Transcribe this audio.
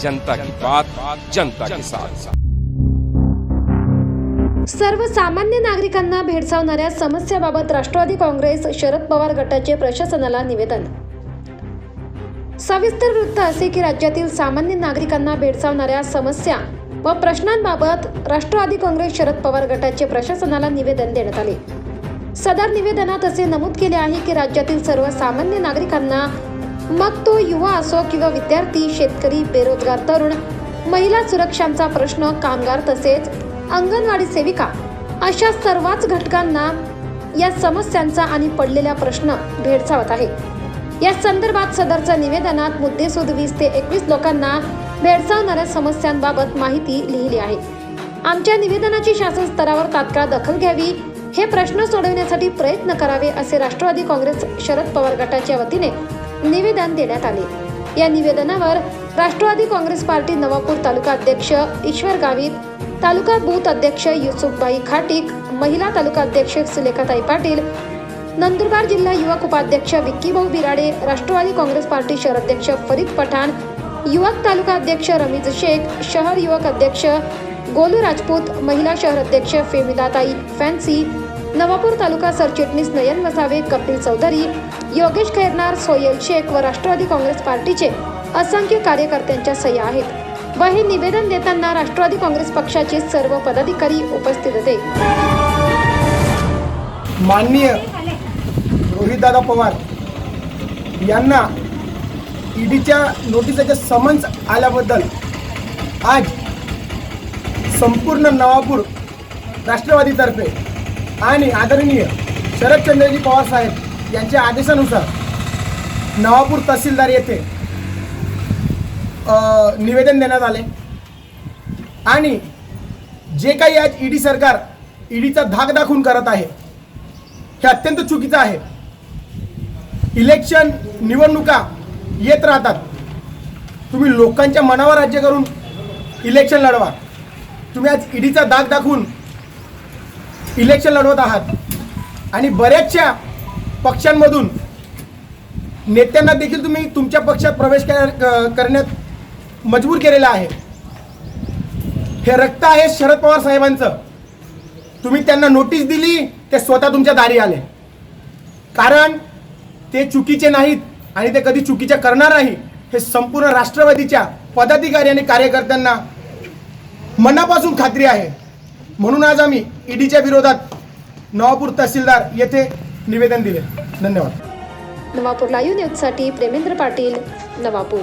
जनता की बात जनता के साथ। सर्वसामान्य नागरिकांना भेडसावणाऱ्या समस्याबाबत राष्ट्रवादी काँग्रेस शरद पवार गटाचे प्रशासनाला निवेदन. सविस्तर वृत्त असे की राज्यातील सामान्य नागरिकांना भेडसावणाऱ्या समस्या व प्रश्नांबाबत राष्ट्रवादी काँग्रेस शरद पवार गटाचे प्रशासनाला निवेदन देण्यात आले. सदर निवेदनात असे नमूद केले आहे की राज्यातील सर्व सामान्य नागरिकांना मग तो युवा असो किंवा विद्यार्थी शेतकरी बेरोजगार तरुण महिला सुरक्षांचा प्रश्न कामगार तसेच अंगणवाडी सेविका अशा सर्वच घटकांना या समस्यांचा आणि पडलेल्या प्रश्न भेडसावत आहे. या संदर्भात सदरच्या निवेदनात मुद्देसूद वीस ते एकवीस लोकांना भेडसावणाऱ्या समस्यांबाबत माहिती लिहिली आहे. आमच्या निवेदनाची शासन स्तरावर तात्काळ दखल घ्यावी हे प्रश्न सोडवण्यासाठी प्रयत्न करावे असे राष्ट्रवादी काँग्रेस शरद पवार गटाच्या वतीने निवेदन देण्यात आले. या निवेदनावर राष्ट्रवादी काँग्रेस पार्टी नवापूर तालुका अध्यक्ष ईश्वर गावित तालुका बूथ अध्यक्ष युसुफबाई खाटीक महिला तालुका अध्यक्ष सुलेखाताई पाटील नंदुरबार जिल्हा युवक उपाध्यक्ष विक्कीभाऊ बिराडे राष्ट्रवादी काँग्रेस पार्टी शहराध्यक्ष फरीद पठाण युवक तालुका अध्यक्ष रमीज शेख शहर युवक अध्यक्ष गोलू राजपूत महिला शहर अध्यक्ष फेमिलाताई फॅन्सी नवापूर तालुका सरचिटणीस नयन वसावे कपिल चौधरी योगेश खैरनार सोयल शेख व राष्ट्रवादी काँग्रेस पार्टीचे असंख्य कार्यकर्त्यांच्या सह्या आहेत. व हे निवेदन देताना राष्ट्रवादी काँग्रेस पक्षाचे सर्व पदाधिकारी उपस्थित होते. माननीय रोहितदादा पवार यांना ईडीच्या नोटिसाचे समन्स आल्याबद्दल आज संपूर्ण नवापूर राष्ट्रवादीतर्फे आणि आदरणीय शरदचंद्रजी पवार साहेब यांच्या आदेशानुसार नवापूर तहसीलदार येथे निवेदन देण्यात आले. आणि जे काही आज ईडी सरकार ईडीचा धाक दाखवून करत आहे हे अत्यंत चुकीचं आहे. इलेक्शन निवडणुका येत राहतात. तुम्ही लोकांच्या मनावर राज्य करून इलेक्शन लढवा. तुम्ही आज ईडीचा दाग दाखवून इलेक्शन लढवत आहात. आणि बऱ्याचशा पक्षांमधून नेत्यांना देखील तुम्ही तुमच्या पक्षात प्रवेश करण्यात मजबूर केलेलं आहे. हे रक्त आहे शरद पवार साहेबांचं. तुम्ही त्यांना नोटीस दिली ते स्वतः तुमच्या दारी आले. कारण ते चुकीचे नाहीत आणि ते कधी चुकीचे करणार नाही हे संपूर्ण राष्ट्रवादीच्या पदाधिकारी आणि कार्यकर्त्यांना मनापासून खात्री आहे. म्हणून आज आम्ही ईडीच्या विरोधात नवापूर तहसीलदार येथे निवेदन दिले. धन्यवाद. नवापूर लाईव्ह न्यूजसाठी प्रेमेंद्र पाटील नवापूर.